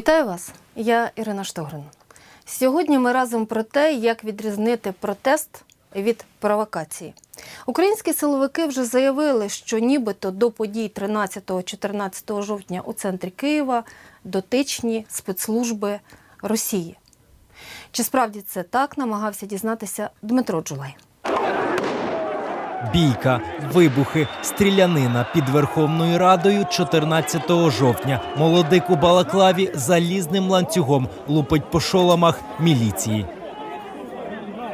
Вітаю вас! Я Ірина Штогрин. Сьогодні ми разом про те, як відрізнити протест від провокації. Українські силовики вже заявили, що нібито до подій 13-14 жовтня у центрі Києва дотичні спецслужби Росії. Чи справді це так, намагався дізнатися Дмитро Джулай. Бійка, вибухи, стрілянина під Верховною Радою 14 жовтня. Молодик у Балаклаві залізним ланцюгом лупить по шоломах міліції.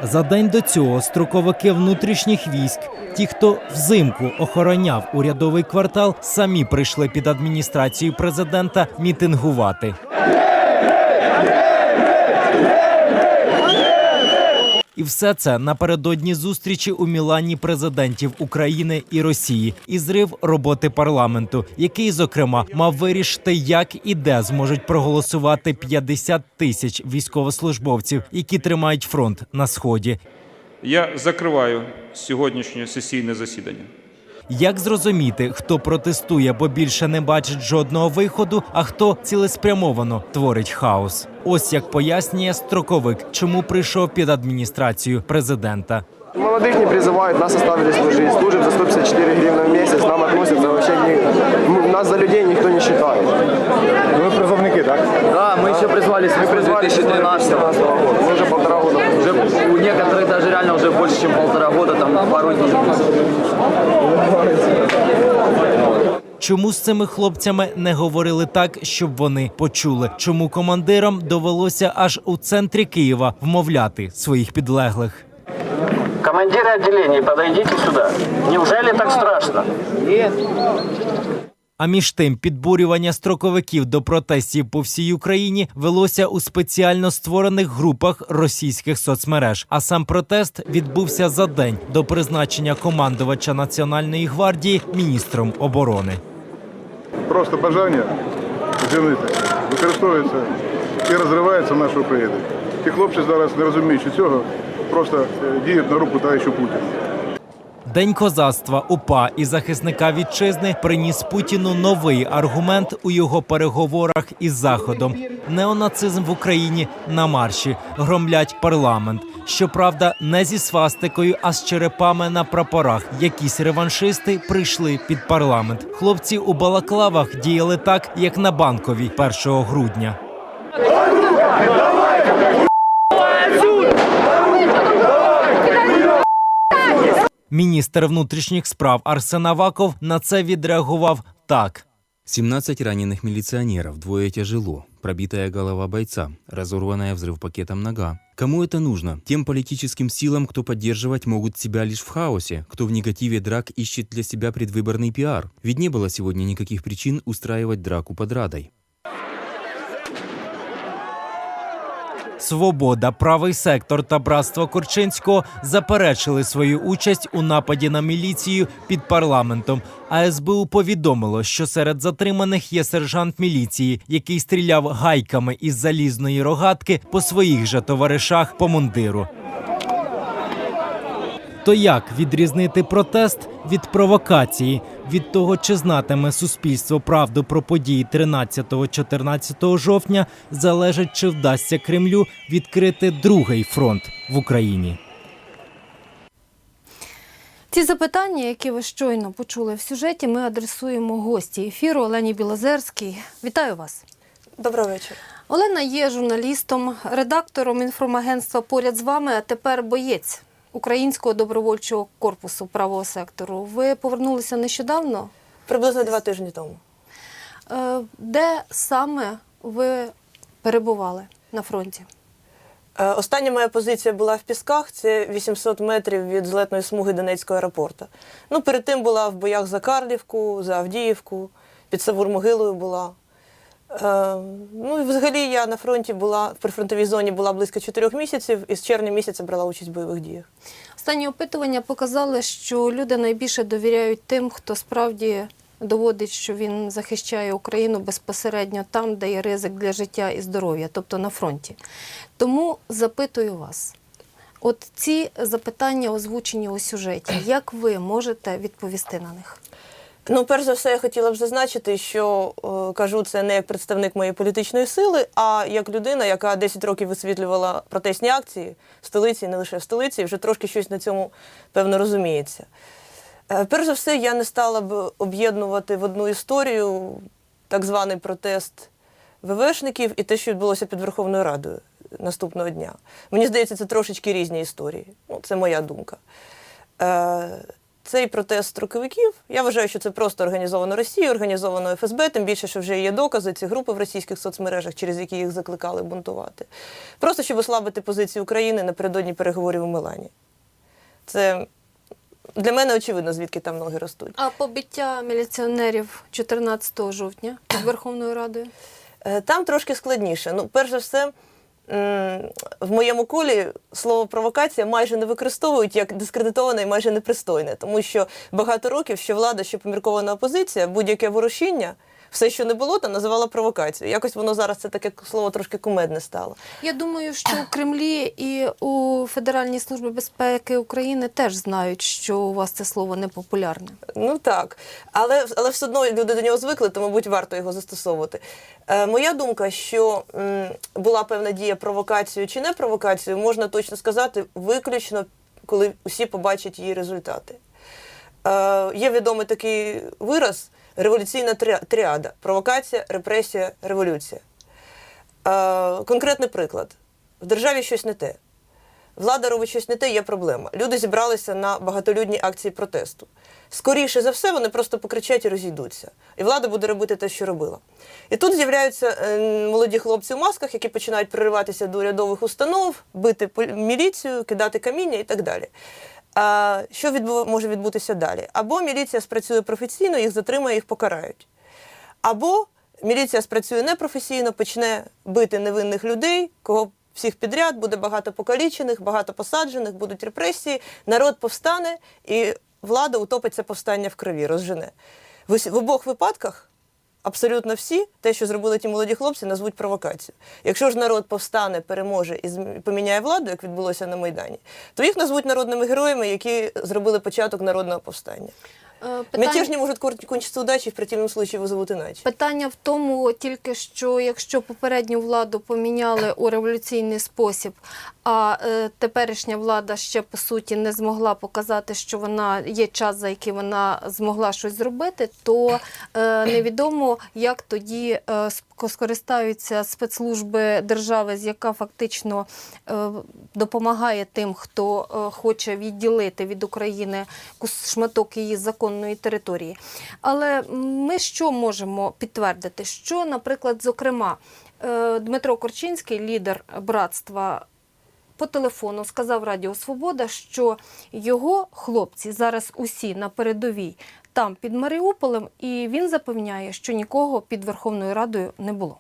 За день до цього строковики внутрішніх військ, ті, хто взимку охороняв урядовий квартал, самі прийшли під адміністрацію президента мітингувати. І все це напередодні зустрічі у Мілані президентів України і Росії і зрив роботи парламенту, який, зокрема, мав вирішити, як і де зможуть проголосувати 50 тисяч військовослужбовців, які тримають фронт на сході. Я закриваю сьогоднішнє сесійне засідання. Як зрозуміти, хто протестує, бо більше не бачить жодного виходу, а хто цілеспрямовано творить хаос? Ось як пояснює строковик, чому прийшов під адміністрацію президента. Молодых не призывают, нас оставили служить. Служим за 154 гривны в месяц, нам относятся вообще, не, ну, нас за людей никто не считает. Ви призовники, так? Да, мы еще призвались Мы в призвали 2013 года, мы уже полтора года. Уже у некоторых даже реально уже больше, чем полтора года, там пару дней. Чому з цими хлопцями не говорили так, щоб вони почули? Чому командирам довелося аж у центрі Києва вмовляти своїх підлеглих? Командири відділення, подойдите сюди. Неужели так страшно? А між тим, підбурювання строковиків до протестів по всій Україні велося у спеціально створених групах російських соцмереж. А сам протест відбувся за день до призначення командувача Національної гвардії міністром оборони. Просто бажання зінити використовується і розривається нашу Україну. Ті хлопці зараз, не розуміючи цього, просто е, діють на руку товарищу Путіна. День козацтва УПА і захисника вітчизни приніс Путіну новий аргумент у його переговорах із Заходом. Неонацизм в Україні на марші громлять парламент. Щоправда, не зі свастикою, а з черепами на прапорах. Якісь реваншисти прийшли під парламент. Хлопці у балаклавах діяли так, як на банковій 1 грудня. Міністр внутрішніх справ Арсен Аваков на це відреагував так. 17 раненых милиционеров, двое тяжело, пробитая голова бойца, разорванная взрыв пакетом нога. Кому это нужно? Тем политическим силам, кто поддерживать могут себя лишь в хаосе, кто в негативе драк ищет для себя предвыборный пиар. Ведь не было сегодня никаких причин устраивать драку под Радой. Свобода, правий сектор та братство Корчинського заперечили свою участь у нападі на міліцію під парламентом. А СБУ повідомило, що серед затриманих є сержант міліції, який стріляв гайками із залізної рогатки по своїх же товаришах по мундиру. То як відрізнити протест від провокації, від того, чи знатиме суспільство правду про події 13-14 жовтня, залежить, чи вдасться Кремлю відкрити другий фронт в Україні. Ці запитання, які ви щойно почули в сюжеті, ми адресуємо гості ефіру Олені Білозерській. Вітаю вас. Доброго вечора. Олена є журналістом, редактором інформагентства поряд з вами, а тепер боєць Українського добровольчого корпусу правого сектору. Ви повернулися нещодавно. Приблизно два тижні тому. Е, Де саме ви перебували на фронті? Е, Остання моя позиція була в Пісках, це 800 метрів від злетної смуги Донецького аеропорту. Ну, перед тим була в боях за Карлівку, за Авдіївку, під Савур-Могилою була. Е, ну взагалі я на фронті була, в прифронтовій зоні була близько 4 місяців і з червня місяця брала участь в бойових діях. Останні опитування показали, що люди найбільше довіряють тим, хто справді доводить, що він захищає Україну безпосередньо там, де є ризик для життя і здоров'я, тобто на фронті. Тому запитую вас. От ці запитання озвучені у сюжеті. Як ви можете відповісти на них? Ну, перш за все, я хотіла б зазначити, що е, кажу це не як представник моєї політичної сили, а як людина, яка 10 років висвітлювала протестні акції в столиці, не лише в столиці, вже трошки щось на цьому певно розуміється. Е, перш за все, я не стала б об'єднувати в одну історію так званий протест ВВшників і те, що відбулося під Верховною Радою наступного дня. Мені здається, це трошечки різні історії. Ну, це моя думка. Е, цей протест строковиків, я вважаю, що це просто організовано Росією, організовано ФСБ, тим більше, що вже є докази, ці групи в російських соцмережах, через які їх закликали бунтувати. Просто щоб ослабити позицію України напередодні переговорів у Милані. Це для мене очевидно, звідки там ноги ростуть. А побиття міліціонерів 14 жовтня під Верховною Радою? Е, Там трошки складніше. Ну, перш за все, в моєму колі слово провокація майже не використовують як дискредитоване і майже непристойне, тому що багато років що влада, що поміркована опозиція, будь-яке ворушіння, все, що не було, там називала провокацією. Якось воно зараз це таке слово трошки кумедне стало. Я думаю, що у Кремлі і у Федеральній службі безпеки України теж знають, що у вас це слово не популярне. Ну так, але, але все одно люди до нього звикли, то, мабуть, варто його застосовувати. Е, моя думка, що м, була певна дія провокацією чи не провокацією, можна точно сказати виключно, коли усі побачать її результати. Е, є відомий такий вираз революційна тріада: провокація, репресія, революція. Е, конкретний приклад: в державі щось не те. Влада робить щось не те, є проблема. Люди зібралися на багатолюдні акції протесту. Скоріше за все, вони просто покричать і розійдуться. І влада буде робити те, що робила. І тут з'являються е, молоді хлопці в масках, які починають пририватися до урядових установ, бити міліцію, кидати каміння і так далі. Що відбу- може відбутися далі? Або міліція спрацює професійно, їх затримає, їх покарають. Або міліція спрацює непрофесійно, почне бити невинних людей, кого всіх підряд, буде багато покалічених, багато посаджених, будуть репресії, народ повстане, і влада утопить це повстання в крові, розжене. В обох випадках абсолютно всі те, що зробили ті молоді хлопці, назвуть провокацією. Якщо ж народ повстане, переможе і поміняє владу, як відбулося на Майдані, то їх назвуть народними героями, які зробили початок народного повстання. Е, Мятежні можуть кончитися удачі, в противному случае вызовут іначе. Питання в тому тільки, що якщо попередню владу поміняли у революційний спосіб, а е, теперішня влада ще по суті не змогла показати, що вона є час, за який вона змогла щось зробити, то е, невідомо, як тоді е, скористаються спецслужби держави, з яка фактично е, допомагає тим, хто е, хоче відділити від України шматок її законної території. Але ми що можемо підтвердити? Що, наприклад, зокрема, е, Дмитро Корчинський, лідер братства, по телефону сказав Радіо Свобода, що його хлопці зараз усі на передовій там під Маріуполем, і він запевняє, що нікого під Верховною Радою не було.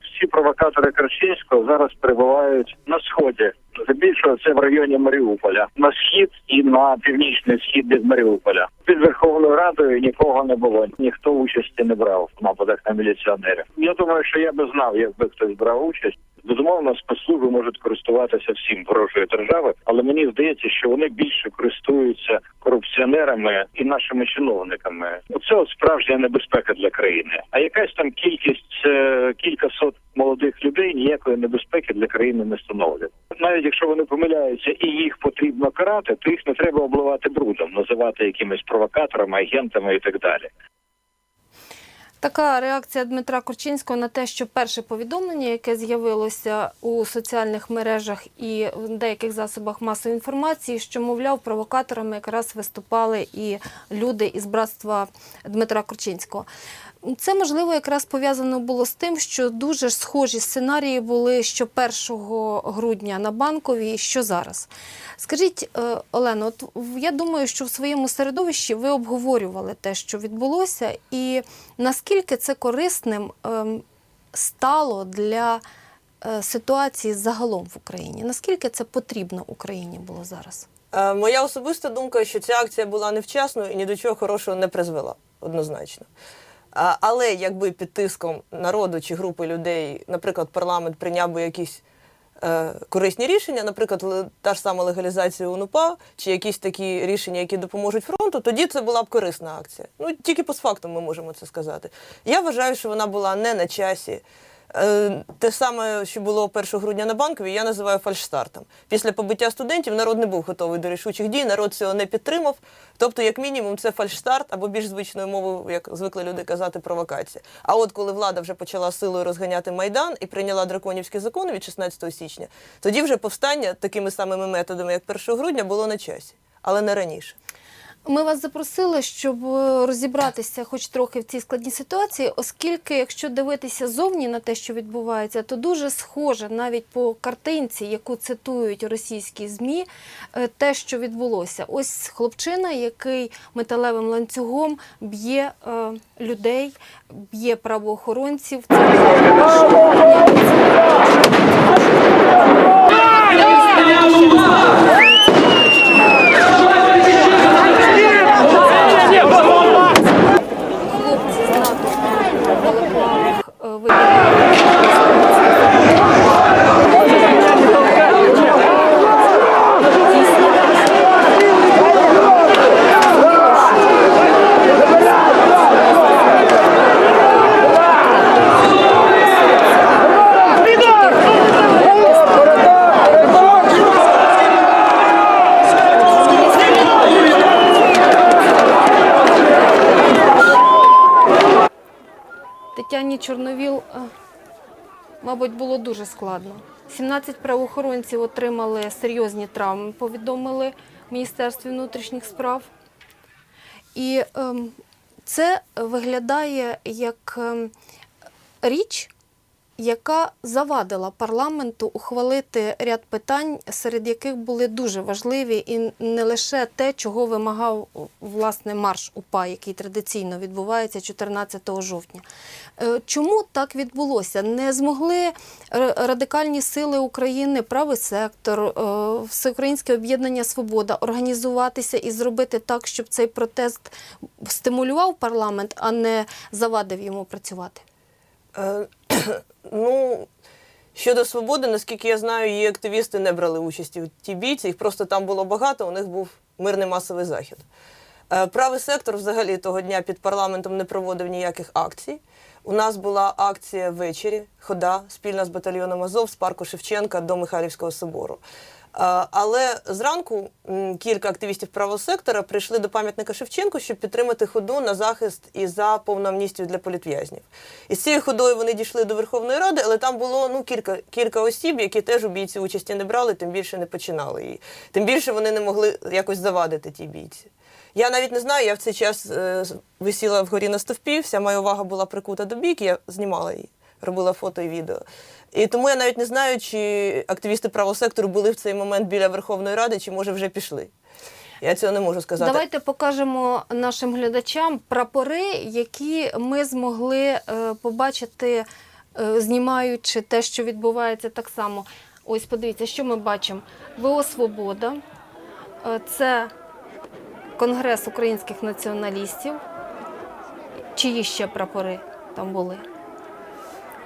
Всі провокатори Керченського зараз перебувають на сході. Здебільшого це в районі Маріуполя, на схід і на північний схід від Маріуполя. Під Верховною Радою нікого не було. Ніхто участі не брав в нападах на міліціонерів. Я думаю, що я би знав, якби хтось брав участь. Безумовно, спецслужби можуть користуватися всім ворожої держави, але мені здається, що вони більше користуються корупціонерами і нашими чиновниками. Оце от справжня небезпека для країни. А якась там кількість е, кілька сот молодих людей ніякої небезпеки для країни не становлять. Навіть якщо вони помиляються і їх потрібно карати, то їх не треба обливати брудом, називати якимись провокаторами, агентами і так далі. Така реакція Дмитра Корчинського на те, що перше повідомлення, яке з'явилося у соціальних мережах і в деяких засобах масової інформації, що, мовляв, провокаторами якраз виступали і люди із братства Дмитра Корчинського. Це можливо якраз пов'язано було з тим, що дуже схожі сценарії були що 1 грудня на банковій, що зараз. Скажіть, е, Олено, от я думаю, що в своєму середовищі ви обговорювали те, що відбулося, і наскільки це корисним ем, стало для е, ситуації загалом в Україні? Наскільки це потрібно Україні було зараз? Е, Моя особиста думка, що ця акція була невчасною і ні до чого хорошого не призвела, однозначно. Але якби під тиском народу чи групи людей, наприклад, парламент прийняв би якісь е, корисні рішення, наприклад, та ж сама легалізація УНУПА, чи якісь такі рішення, які допоможуть фронту, тоді це була б корисна акція. Ну тільки постфактум ми можемо це сказати. Я вважаю, що вона була не на часі. Е, Те саме, що було 1 грудня на банковій, я називаю фальшстартом. Після побиття студентів народ не був готовий до рішучих дій, народ цього не підтримав. Тобто, як мінімум, це фальшстарт або більш звичною мовою, як звикли люди казати, провокація. А от коли влада вже почала силою розганяти майдан і прийняла драконівські закони від 16 січня, тоді вже повстання такими самими методами, як 1 грудня, було на часі, але не раніше. Ми вас запросили, щоб е, розібратися хоч трохи в цій складній ситуації, оскільки, якщо дивитися зовні на те, що відбувається, то дуже схоже навіть по картинці, яку цитують російські змі, е, те, що відбулося. Ось хлопчина, який металевим ланцюгом б'є е, людей, б'є правоохоронців. Це хлопці з НАТО в балаклавах е, вибігають. Тетяні Чорновіл, е, мабуть, було дуже складно. 17 правоохоронців отримали серйозні травми, повідомили в Міністерстві внутрішніх справ. І ем, це виглядає як ем, річ, яка завадила парламенту ухвалити ряд питань, серед яких були дуже важливі, і не лише те, чого вимагав власне марш УПА, який традиційно відбувається 14 жовтня. Е, Чому так відбулося? Не змогли радикальні сили України, правий сектор, е, Всеукраїнське об'єднання Свобода організуватися і зробити так, щоб цей протест стимулював парламент, а не завадив йому працювати. Ну, щодо свободи, наскільки я знаю, її активісти не брали участі в тій бійці, їх просто там було багато, у них був мирний масовий захід. Е, Правий сектор взагалі того дня під парламентом не проводив ніяких акцій. У нас була акція ввечері, хода спільна з батальйоном Азов з парку Шевченка до Михайлівського собору. Але зранку кілька активістів правого сектора прийшли до пам'ятника Шевченку, щоб підтримати ходу на захист і за повну амністію для політв'язнів. І з цією ходою вони дійшли до Верховної Ради, але там було ну кілька, кілька осіб, які теж у бійці участі не брали, тим більше не починали її. Тим більше вони не могли якось завадити тій бійці. Я навіть не знаю, я в цей час е, висіла вгорі на стовпі, вся моя увага була прикута до бійки, я знімала її, робила фото і відео. І тому я навіть не знаю, чи активісти правого сектору були в цей момент біля Верховної Ради, чи може вже пішли. Я цього не можу сказати. Давайте покажемо нашим глядачам прапори, які ми змогли е, побачити, е, знімаючи те, що відбувається так само. Ось подивіться, що ми бачимо. ВО Свобода. Це Конгрес українських націоналістів. Чиї ще прапори там були?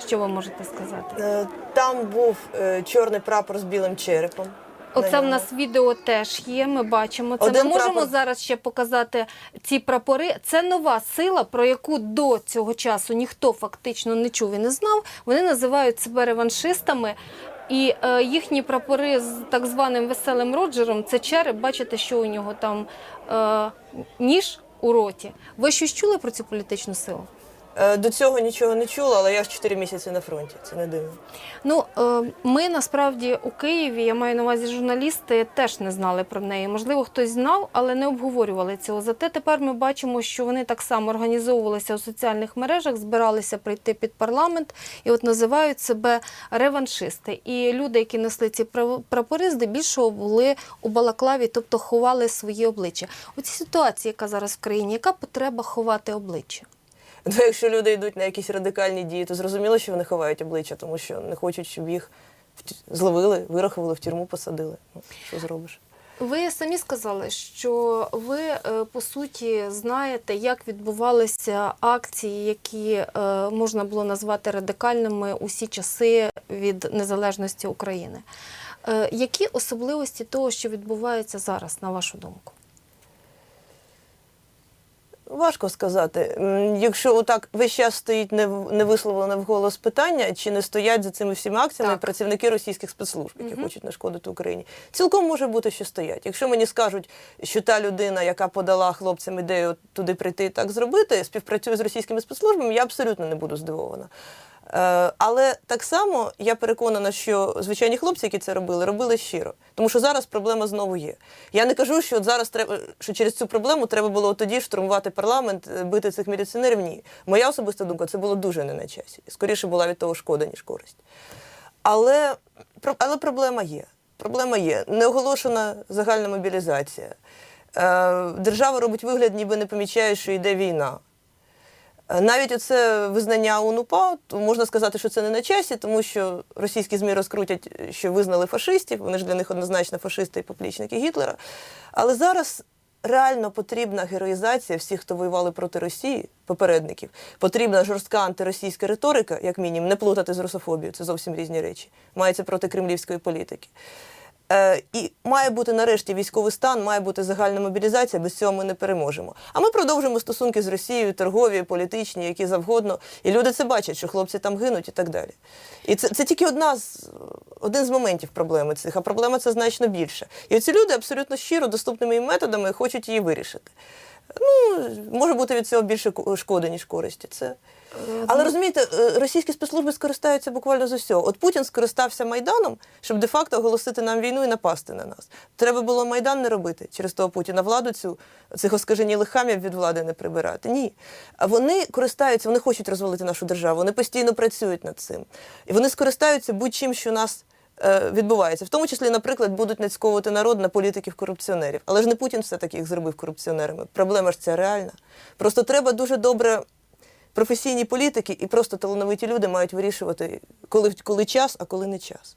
Що ви можете сказати? Е, Там був е, чорний прапор з білим черепом. Оце в нас відео теж є. Ми бачимо це. Один ми можемо прапор. зараз ще показати ці прапори. Це нова сила, про яку до цього часу ніхто фактично не чув і не знав. Вони називають себе реваншистами. І е, їхні прапори з так званим веселим Роджером це череп. Бачите, що у нього там е, ніж у роті. Ви щось чули про цю політичну силу? Е, До цього нічого не чула, але я ж 4 місяці на фронті. Це не дивно. Ну, е, ми насправді у Києві, я маю на увазі журналісти, теж не знали про неї. Можливо, хтось знав, але не обговорювали цього. Зате тепер ми бачимо, що вони так само організовувалися у соціальних мережах, збиралися прийти під парламент і от називають себе реваншисти. І люди, які несли ці прапори, здебільшого були у балаклаві, тобто ховали свої обличчя. У цій ситуації, яка зараз в країні, яка потреба ховати обличчя? Ну, якщо люди йдуть на якісь радикальні дії, то зрозуміло, що вони ховають обличчя, тому що не хочуть, щоб їх зловили, вирахували, в тюрму посадили. Ну, що зробиш? Ви самі сказали, що ви е, по суті знаєте, як відбувалися акції, які е, можна було назвати радикальними усі часи від незалежності України. Е, Які особливості того, що відбувається зараз, на вашу думку? Важко сказати. Якщо отак весь час стоїть нев- невисловлене вголос питання, чи не стоять за цими всіма акціями Так. працівники російських спецслужб, які хочуть нашкодити Україні, цілком може бути, що стоять. Якщо мені скажуть, що та людина, яка подала хлопцям ідею туди прийти і так зробити, співпрацює з російськими спецслужбами, я абсолютно не буду здивована. Е, Але так само я переконана, що звичайні хлопці, які це робили, робили щиро. Тому що зараз проблема знову є. Я не кажу, що от зараз треба, що через цю проблему треба було тоді штурмувати парламент, е, бити цих міліціонерів. Ні. Моя особиста думка, це було дуже не на часі. Скоріше була від того шкода, ніж користь. Але, але проблема є. Проблема є. Неоголошена загальна мобілізація. Е, Держава робить вигляд, ніби не помічає, що йде війна. Е, Навіть оце визнання УНУПА, то можна сказати, що це не на часі, тому що російські ЗМІ розкрутять, що визнали фашистів, вони ж для них однозначно фашисти і поплічники Гітлера. Але зараз реально потрібна героїзація всіх, хто воювали проти Росії, попередників. Потрібна жорстка антиросійська риторика, як мінімум, не плутати з русофобією, це зовсім різні речі. Мається проти кремлівської політики. Е, і має бути нарешті військовий стан, має бути загальна мобілізація. Без цього ми не переможемо. А ми продовжуємо стосунки з Росією, торгові, політичні, які завгодно. І люди це бачать, що хлопці там гинуть і так далі. І це, це тільки одна з один з моментів проблеми цих, а проблема це значно більша. І оці люди абсолютно щиро доступними методами хочуть її вирішити. Ну, може бути від цього більше ко- шкоди, ніж користі. Це. Але розумієте, е, російські спецслужби скористаються буквально з усього. От Путін скористався Майданом, щоб де-факто оголосити нам війну і напасти на нас. Треба було Майдан не робити через того Путіна владу цю цих оскаженілих хамів від влади не прибирати. Ні. А вони користаються, вони хочуть розвалити нашу державу, вони постійно працюють над цим. І вони скористаються будь-чим, що у нас е, відбувається. В тому числі, наприклад, будуть нацьковувати народ на політиків-корупціонерів. Але ж не Путін все-таки їх зробив корупціонерами. Проблема ж ця реальна. Просто треба дуже добре. Професійні політики і просто талановиті люди мають вирішувати, коли, коли час, а коли не час.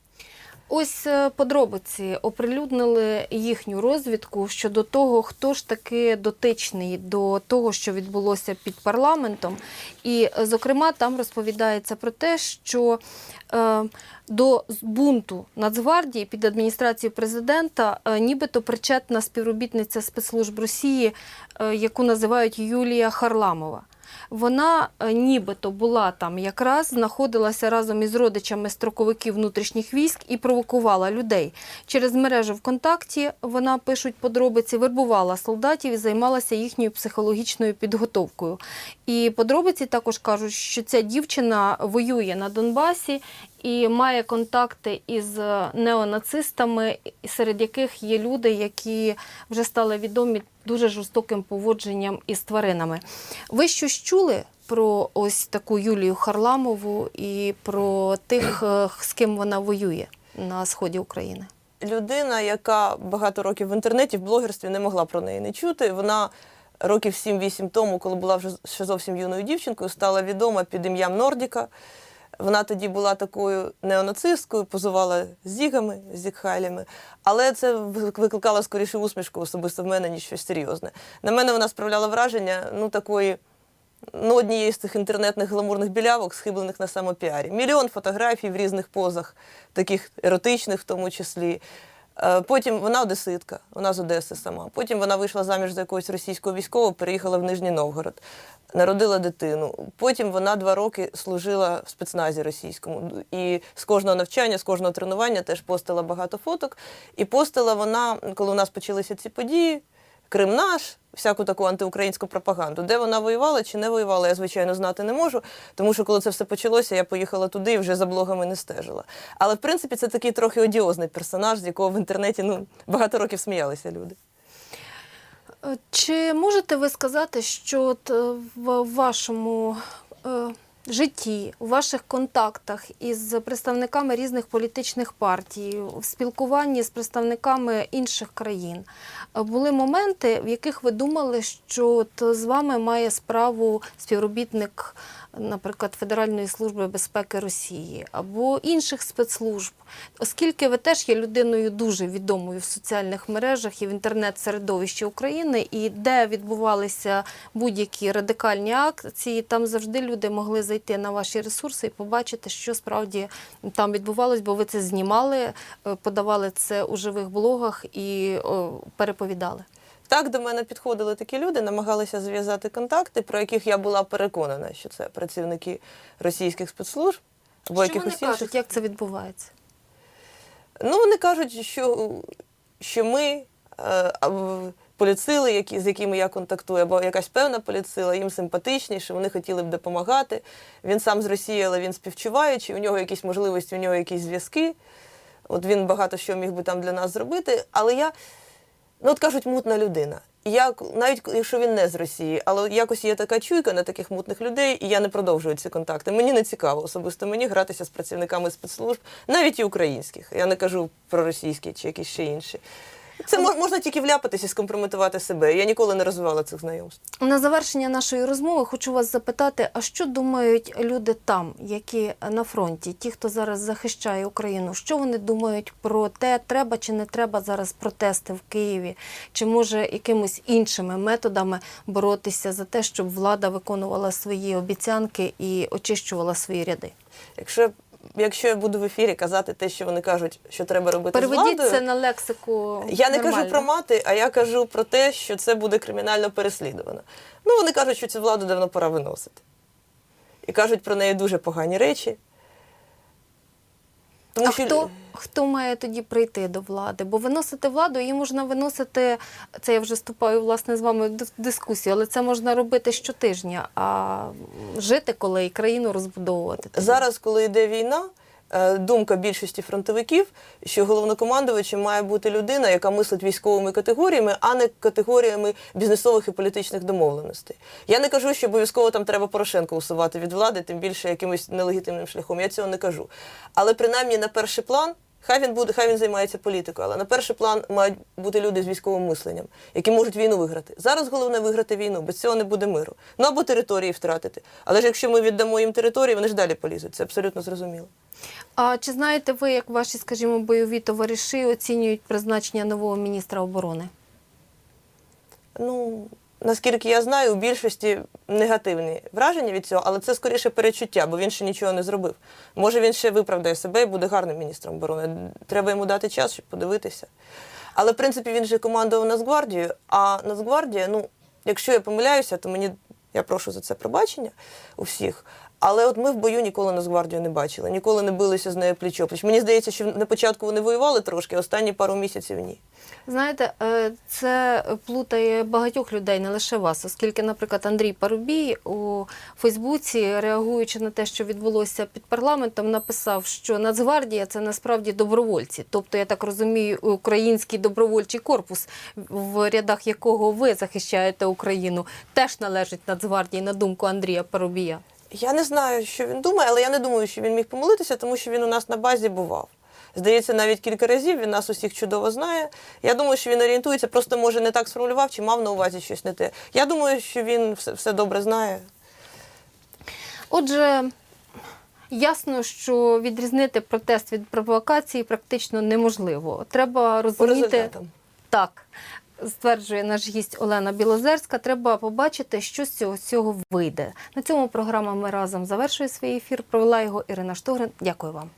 Ось е, подробиці оприлюднили їхню розвідку щодо того, хто ж таки дотичний до того, що відбулося під парламентом. І, е, зокрема, там розповідається про те, що е, до бунту Нацгвардії під адміністрацією президента е, нібито причетна співробітниця спецслужб Росії, е, яку називають Юлія Харламова. Вона е, нібито була там якраз, знаходилася разом із родичами строковиків внутрішніх військ і провокувала людей. Через мережу ВКонтакті вона пишуть подробиці, вербувала солдатів і займалася їхньою психологічною підготовкою. І подробиці також кажуть, що ця дівчина воює на Донбасі і має контакти із е, неонацистами, серед яких є люди, які вже стали відомі дуже жорстоким поводженням із тваринами. Ви щось чули про ось таку Юлію Харламову і про тих, е, з ким вона воює на сході України? Людина, яка багато років в інтернеті, в блогерстві не могла про неї не чути. Вона років 7-8 тому, коли була вже ще зовсім юною дівчинкою, стала відома під ім'ям Нордіка. Вона тоді була такою неонацисткою, позувала зігами, з зігхайлями, але це викликало скоріше усмішку особисто в мене, ніж щось серйозне. На мене вона справляла враження ну, такої ну, однієї з цих інтернетних гламурних білявок, схиблених на самопіарі. Мільйон фотографій в різних позах, таких еротичних в тому числі. Е, Потім вона одеситка, вона з Одеси сама. Потім вона вийшла заміж за якогось російського військового, переїхала в Нижній Новгород, народила дитину. Потім вона два роки служила в спецназі російському. І з кожного навчання, з кожного тренування теж постила багато фоток. І постила вона, коли у нас почалися ці події, Крим наш, всяку таку антиукраїнську пропаганду. Де вона воювала чи не воювала, я звичайно знати не можу. Тому що коли це все почалося, я поїхала туди і вже за блогами не стежила. Але в принципі це такий трохи одіозний персонаж, з якого в інтернеті ну багато років сміялися люди. Е, Чи можете ви сказати, що от е, в вашому е, житті, у ваших контактах із представниками різних політичних партій, в спілкуванні з представниками інших країн. Е, були моменти, в яких ви думали, що з вами має справу співробітник, наприклад, Федеральної служби безпеки Росії або інших спецслужб, оскільки ви теж є людиною дуже відомою в соціальних мережах і в інтернет-середовищі України, і де відбувалися будь-які радикальні акції, там завжди люди могли зайти на ваші ресурси і побачити, що справді там відбувалось, бо ви це знімали, е, подавали це у живих блогах і переповідали. Так до мене підходили такі люди, намагалися зв'язати контакти, про яких я була переконана, що це працівники російських спецслужб або що вони якихось інших. кажуть, як це відбувається? Ну, вони кажуть, що, що ми, е, поліцили, які, з якими я контактую, або якась певна поліцила, їм симпатичні, що вони хотіли б допомагати. Він сам з Росії, але він співчуваючий, у нього якісь можливості, у нього якісь зв'язки. От він багато що міг би там для нас зробити. Але я, ну от кажуть, мутна людина. Я, навіть якщо він не з Росії, але якось є така чуйка на таких мутних людей, і я не продовжую ці контакти. Мені не цікаво особисто мені гратися з працівниками спецслужб, навіть і українських. Я не кажу про російські чи якісь ще інші. Це мож- можна тільки вляпатися і скомпрометувати себе. Я ніколи не розвивала цих знайомств. На завершення нашої розмови хочу вас запитати: а що думають люди там, які на фронті, ті, хто зараз захищає Україну? Що вони думають про те, треба чи не треба зараз протести в Києві, чи може якимись іншими методами боротися за те, щоб влада виконувала свої обіцянки і очищувала свої ряди? Якщо, якщо я буду в ефірі казати те, що вони кажуть, що треба робити з владою, це на лексику. Я не нормально. кажу про мати, а я кажу про те, що це буде кримінально переслідувано. Ну, вони кажуть, що цю владу давно пора виносити. І кажуть про неї дуже погані речі. Тому А що хто, хто має тоді прийти до влади? Бо виносити владу її можна виносити. Це я вже вступаю власне з вами в дис- дискусію, але це можна робити щотижня. А жити коли і країну розбудовувати тоді. зараз, коли йде війна, думка більшості фронтовиків, що головнокомандувачем має бути людина, яка мислить військовими категоріями, а не категоріями бізнесових і політичних домовленостей. Я не кажу, що обов'язково там треба Порошенко усувати від влади, тим більше якимось нелегітимним шляхом. Я цього не кажу. Але принаймні на перший план. Хай він буде, хай він займається політикою, але на перший план мають бути люди з військовим мисленням, які можуть війну виграти. Зараз головне виграти війну, без цього не буде миру. Ну або території втратити. Але ж якщо ми віддамо їм території, вони ж далі полізуть. Це абсолютно зрозуміло. А чи знаєте ви, як ваші, скажімо, бойові товариші оцінюють призначення нового міністра оборони? Ну, наскільки я знаю, у більшості негативні враження від цього, але це скоріше перечуття, бо він ще нічого не зробив. Може, він ще виправдає себе і буде гарним міністром оборони. Треба йому дати час, щоб подивитися. Але, в принципі, він же командував Нацгвардією, а Нацгвардія, ну, якщо я помиляюся, то мені я прошу за це пробачення у всіх. Але от ми в бою ніколи Нацгвардію не бачили, ніколи не билися з нею пліч-опліч. Мені здається, що на початку вони воювали трошки, останні пару місяців ні. Знаєте, е, це плутає багатьох людей, не лише вас, оскільки, наприклад, Андрій Парубій у Фейсбуці, реагуючи на те, що відбулося під парламентом, написав, що Нацгвардія це насправді добровольці. Тобто, я так розумію, український добровольчий корпус, в рядах якого ви захищаєте Україну, теж належить Нацгвардії, на думку Андрія Парубія. Я не знаю, що він думає, але я не думаю, що він міг помилитися, тому що він у нас на базі бував. Здається, навіть кілька разів він нас усіх чудово знає. Я думаю, що він орієнтується, просто може не так сформулював чи мав на увазі щось не те. Я думаю, що він все, все добре знає. Отже, ясно, що відрізнити протест від провокації практично неможливо. Треба По розуміти результатам. так. Стверджує наш гість Олена Білозерська, треба побачити, що з цього всього вийде. На цьому програма ми разом завершує свій ефір. Провела його Ірина Штогрин. Дякую вам.